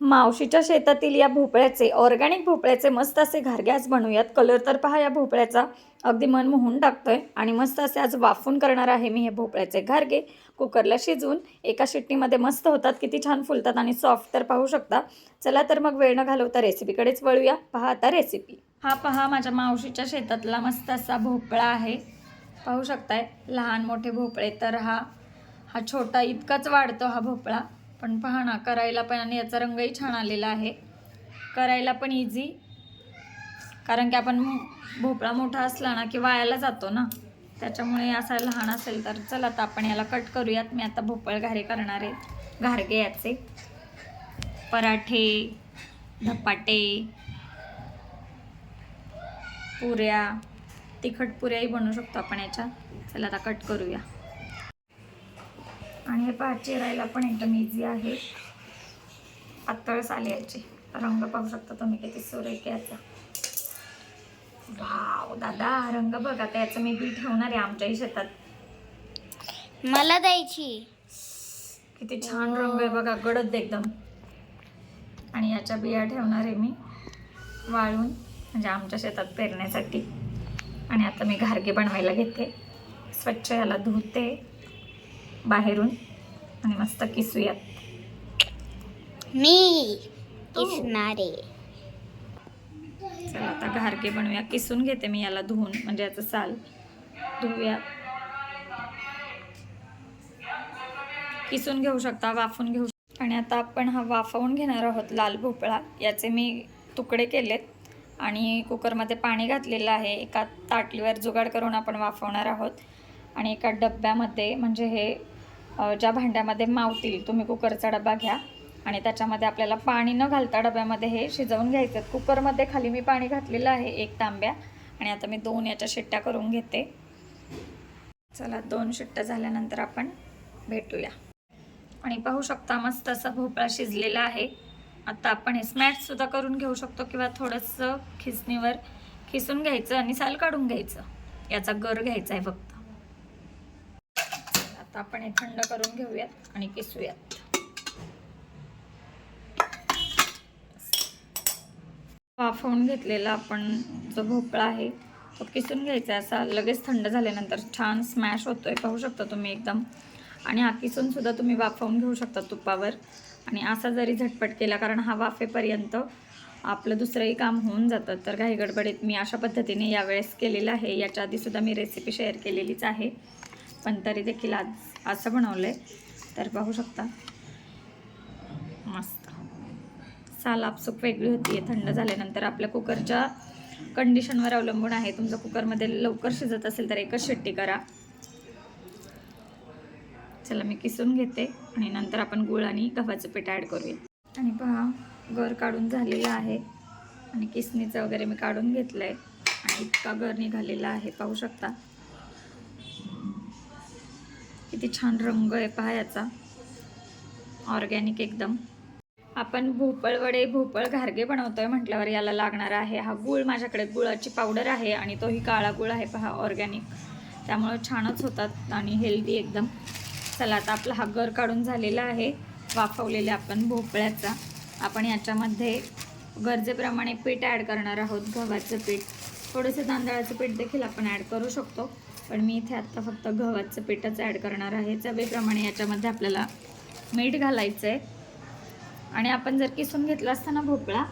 मावशीच्या शेतातील या भोपळ्याचे ऑर्गॅनिक भोपळ्याचे मस्त असे घारग्यास आज बनवूयात. कलर तर पहा या भोपळ्याचा. अगदी मन मोहून टाकतोय. आणि मस्त असे आज वाफून करणार आहे मी हे भोपळ्याचे घारगे. कुकरला शिजवून एका शिट्टीमध्ये मस्त होतात. किती छान फुलतात आणि सॉफ्ट तर पाहू शकता. चला तर मग वेळ न घालवता रेसिपीकडेच वळूया. पहा आता रेसिपी हा पहा माझ्या मावशीच्या शेतातला मस्त असा भोपळा आहे. पाहू शकताय लहान मोठे भोपळे. तर हा हा छोटा इतकाच वाढतो हा भोपळा. पण पहा ना करायला पण आणि याचा रंगही छान आलेला आहे. करायला पण इझी कारण की आपण भोपळा मोठा असला ना की वायाला जातो ना. त्याच्यामुळे असा लहान असेल तर चला आता आपण याला कट करूयात. मी आता भोपळ घारे करणार आहे. घारगे याचे. पराठे धपाटे पुऱ्या. तिखट पुऱ्याही बनवू शकतो आपण याच्या. चला आता कट करूया. आणि हे पहा चिरायला पण एकदम इझी आहे. पातळ साले याचे रंग पाहू शकता तुम्ही किती सुरेख याचा. वाव दादा रंग बघा आता याचं मी बी ठेवणार आहे आमच्याही शेतात. मला द्यायची. किती छान रंग आहे बघा गडद एकदम. आणि याच्या बिया ठेवणार आहे मी वाळून म्हणजे आमच्या शेतात पेरण्यासाठी. आणि आता मी घारगे बनवायला घेते. स्वच्छ याला धुते. बाहेरून. आणि मस्त किसूयात. मी किसणारे. चला आता घारगे बनवूया. किसून घेते मी याला धुवून म्हणजे याचं साल. धुवूया. किसून घेऊ शकता वाफून घेऊ शकता. आणि आता आपण हा वाफवून घेणार आहोत लाल भोपळा. याचे मी तुकडे केलेत. आणि कुकरमध्ये पाणी घातलेलं आहे. एका ताटलीवर जुगाड करून आपण वाफवणार आहोत. आणि एका डब्यामध्ये म्हणजे हे ज्या भांड्यामध्ये मावतील तुम्ही कुकरचा डबा घ्या. आणि त्याच्यामध्ये आपल्याला पाणी न घालता डब्यामध्ये हे शिजवून घ्यायचं आहे. कुकरमध्ये खाली मी पाणी घातलेलं आहे एक तांब्या. आणि आता मी दोन याच्या शिट्ट्या करून घेते. चला दोन शिट्ट्या झाल्यानंतर आपण भेटूया. आणि पाहू शकता मस्त असा भोपळा शिजलेला आहे. आता आपण हे स्मॅशसुद्धा करून घेऊ शकतो किंवा थोडंसं खिसणीवर खिसून घ्यायचं आणि साल काढून घ्यायचं. याचा गर घ्यायचा आहे फक्त. आता आपण हे थंड करून घेऊयात आणि किसूयात. वाफवून घेतलेला आपण जो भोपळा आहे तो किसून घ्यायचा आहे. असा लगेच थंड झाल्यानंतर छान स्मॅश होतोय. पाहू शकता तुम्ही एकदम. आणि हा किसून सुद्धा तुम्ही वाफवून घेऊ शकता तुपावर. आणि असा जरी झटपट केला कारण हा वाफेपर्यंत आपलं दुसरंही काम होऊन जातं. तर काही गडबडीत मी अशा पद्धतीने यावेळेस केलेलं आहे. याच्या आधीसुद्धा मी रेसिपी शेअर केलेलीच आहे. पण तरी देखील आज असं बनवलं आहे तर पाहू शकता. मस्त. साल आपसूक वेगळी होती आहे थंड झाल्यानंतर आपल्या कुकरच्या कंडिशनवर अवलंबून आहे. तुमचं कुकरमध्ये लवकर शिजत असेल तर एकच शिट्टी करा. चला मी किसून घेते आणि नंतर आपण गुळ आणि गव्हाचं पीठ ॲड करूया. आणि पहा गर काढून झालेला आहे. आणि किसणीचं वगैरे मी काढून घेतलं आहे आणि इतका गर निघालेला आहे. पाहू शकता. किती छान रंग आहे पहा याचा. ऑर्गॅनिक एकदम. आपण भोपळ वडे भोपळ घारगे बनवतोय म्हटल्यावर याला लागणार आहे हा गूळ. माझ्याकडे गुळाची पावडर आहे आणि तोही काळा गुळ आहे पहा ऑर्गॅनिक त्यामुळं छानच होतात आणि हेल्दी एकदम. चला आता आपला हा गर काढून झालेला आहे. वाफवलेल्या आपण भोपळ्याचा. आपण याच्यामध्ये गरजेप्रमाणे पीठ ॲड करणार आहोत गव्हाचं पीठ. थोडंसं तांदळाचं पीठ देखील आपण ॲड करू शकतो. पण मी इथे आत्ता फक्त गव्हाचं पीठच ॲड करणार आहे. चवीप्रमाणे याच्यामध्ये आपल्याला मीठ घालायचं आहे आणि आपण जर किसून घेतला असता ना भोपळा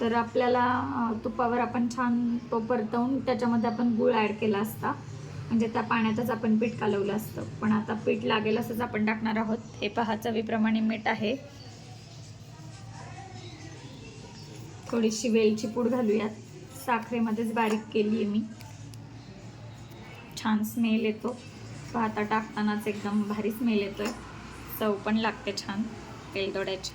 तर आपल्याला तुपावर आपण छान तो परतवून त्याच्यामध्ये आपण गूळ ॲड केला असता. म्हणजे त्या पाण्यातच आपण पीठ कालवलं असतं. पण आता पीठ लागेल असंच आपण टाकणार आहोत. हे पहा चवीप्रमाणे मीठ आहे. थोडीशी वेलची पूड घालूयात. साखरेमध्येच बारीक केली आहे मी. छान स्मेल येतो. सो आता टाकतानाच एकदम भारी स्मेल येतो चव पण लागते छान तेलदोड्याची.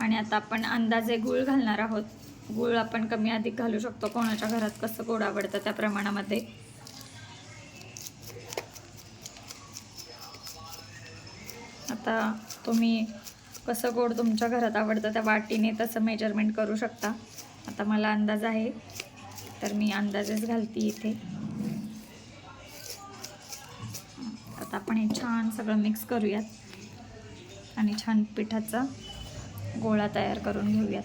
आणि आता आपण अंदाजे गूळ घालणार आहोत. गूळ आपण कमी अधिक घालू शकतो. कोणाच्या घरात कसं गोड आवडतं त्या प्रमाणामध्ये. आता तुम्ही कसं गोड तुमच्या घरात आवडतं त्या वाटीने तसं मेजरमेंट करू शकता. आता मला अंदाज आहे तर मी अंदाजेच घालते इथे. आता आपण हे छान सगळं मिक्स करूयात. आणि छान पिठाचा गोळा तयार करून घेऊयात.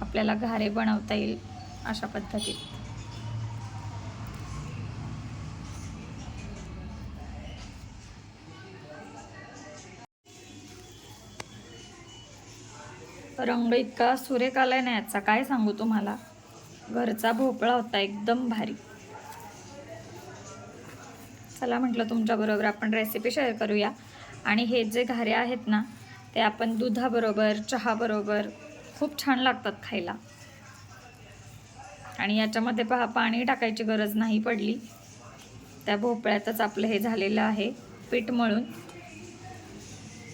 आपल्याला घारे बनवता येईल अशा पद्धतीत. रंग इतका सुरेख आलाय ना याचा काय सांगू तुम्हाला? घरचा भोपळा होता एकदम भारी. चला म्हटलं तुमच्याबरोबर आपण रेसिपी शेअर करूया. आणि हे जे घारे आहेत ना ते आपण दुधाबरोबर चहाबरोबर खूप छान लागतात खायला. आणि याच्यामध्ये पहा पाणी टाकायची गरज नाही पडली. त्या भोपळ्यातच आपलं हे झालेलं आहे पीठ मळून.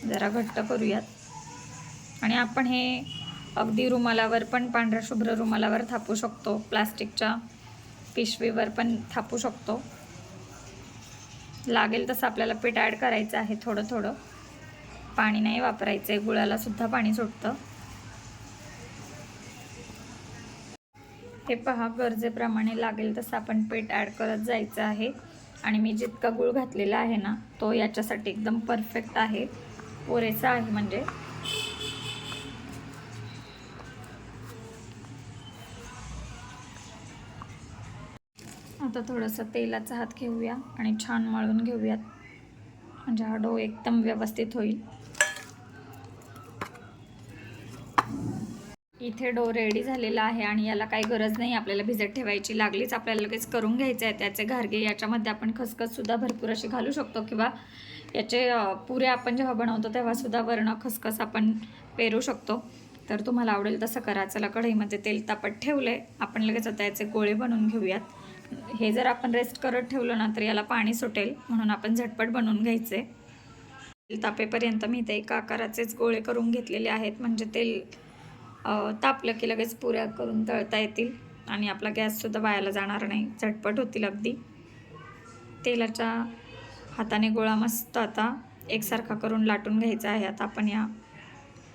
जरा घट्ट करूयात. आणि आपण हे अगदी रुमालावर पण पांढऱ्या शुभ्र रुमालावर थापू शकतो. प्लास्टिकच्या पिशवीवर पण थापू शकतो. लागेल तसं आपल्याला पीठ ॲड करायचं आहे थोडं थोडं. पाणी नाही वापरायचं आहे गुळालासुद्धा पाणी सुटतं. हे पहा गरजेप्रमाणे लागेल तसं आपण पीठ ॲड करत जायचं आहे. आणि मी जितका गुळ घातलेला आहे ना तो याच्यासाठी एकदम परफेक्ट आहे. पुरेसा आहे म्हणजे. आता थोडंसं तेलाचा हात घेऊया आणि छान मळून घेऊयात. म्हणजे हा डो एकदम व्यवस्थित होईल. इथे डो रेडी झालेला आहे आणि याला काही गरज नाही आपल्याला भिजत ठेवायची लागलीच आपल्याला लगेच करून घ्यायचं आहे त्याचे घारगे याच्यामध्ये आपण खसखससुद्धा भरपूर अशी घालू शकतो किंवा याचे पुरे पुऱ्या आपण जेव्हा बनवतो तेव्हासुद्धा वर्ण खसखस आपण पेरू शकतो. तर तुम्हाला आवडेल तसं करा. चला कढईमध्ये तेल तापत ठेवलं आहे आपण लगेच आता याचे गोळे बनवून घेऊयात. हे जर आपण रेस्ट करत ठेवलं ना तर याला पाणी सुटेल. म्हणून आपण झटपट बनवून घ्यायचे. तेल तापेपर्यंत मी ते एका आकाराचेच गोळे करून घेतलेले आहेत. म्हणजे तेल तापलं की लगेच पुऱ्या करून तळता येतील. आणि आपला गॅससुद्धा वायाला जाणार नाही. झटपट होतील अगदी. तेलाच्या हाताने गोळा मस्त आता एकसारखा करून लाटून घ्यायचा आहे. आता आपण या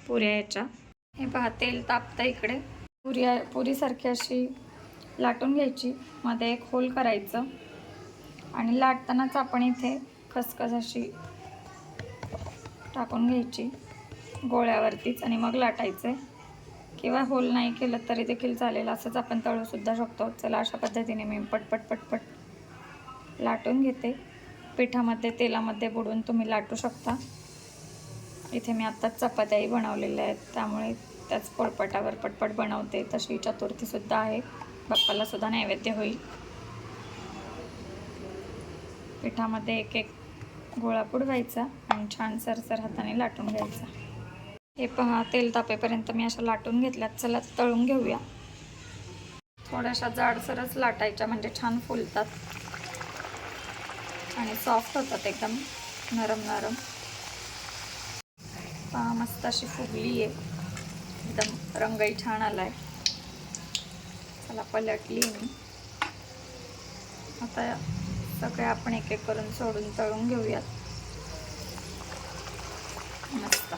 पुऱ्या याच्या. हे पहा तेल तापतं इकडे. पुऱ्या पुरीसारखी अशी लाटून घ्यायची. मध्ये एक होल करायचं. आणि लाटतानाच आपण इथे खसखस अशी टाकून घ्यायची. गोळ्यावरतीच आणि मग लाटायचे. किंवा होल नाही केलं तरी देखील चालेल. असंच आपण तळूसुद्धा शकतो. चला अशा पद्धतीने मी पटपट पटपट लाटून घेते. पिठामध्ये तेलामध्ये बुडून तुम्ही लाटू शकता. इथे मी आत्ताच चपात्याही बनवलेल्या आहेत. त्यामुळे त्याच पोळपटावर पटपट बनवते. तशी चतुर्थीसुद्धा आहे. बाप्पाला सुद्धा नैवेद्य होईल. पिठामध्ये एक एक गोळा बुडवायचा आणि छान सरसर हाताने लाटून घ्यायचा. हे पहा तेल तापेपर्यंत मी अशा लाटून घेतल्यात. चला तळून घेऊया. थोड्याशा जाडसरच लाटायच्या म्हणजे छान फुलतात. आणि सॉफ्ट होतात एकदम नरम नरम. पहा मस्त अशी फुगली आहे एकदम रंगही छान आला आहे चला पलटली मी आता सगळे आपण एक एक करून सोडून तळून घेऊयात. मस्त.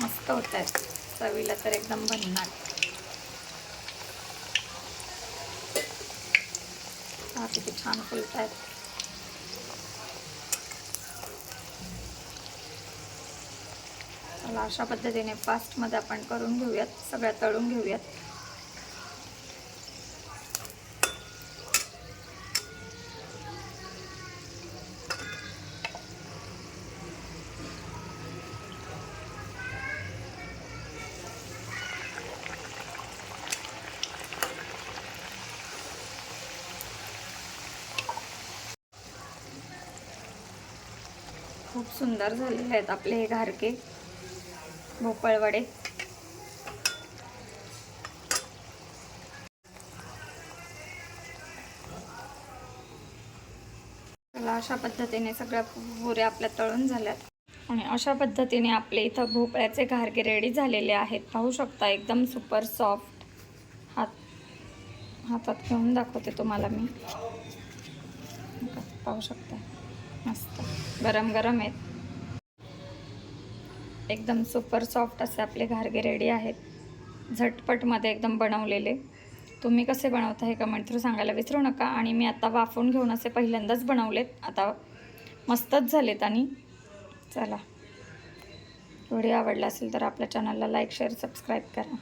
मस्त होत आहेत. चवीला तर एकदम भन्नाट. किती छान फुलत आहेत. चला अशा पद्धतीने फास्टमध्ये आपण करून घेऊयात. सगळ्या तळून घेऊयात. खूप सुंदर झालेले आहेत आपले हे घारके. भोपळवडे. अशा पद्धतीने सगळ्या पुऱ्या आपल्या तळून झाल्यात. आणि अशा पद्धतीने आपले इथं भोपळ्याचे घारगे रेडी झालेले आहेत. पाहू शकता एकदम सुपर सॉफ्ट हात हातात घेऊन दाखवते तुम्हाला मी. पाहू शकता. मस्त. गरम गरम आहेत. एकदम सुपर सॉफ्ट असे आपले घारगे रेडी आहेत. झटपटमध्ये एकदम बनवलेले. तुम्ही कसे बनवता हे कमेंट थ्रू सांगायला विसरू नका. आणि मी आता वाफून घेऊन असे पहिल्यांदाच बनवलेत. आता मस्तच झालेत आणि चला. व्हिडिओ आवडला असेल तर आपल्या चॅनलला लाईक शेअर सबस्क्राईब करा.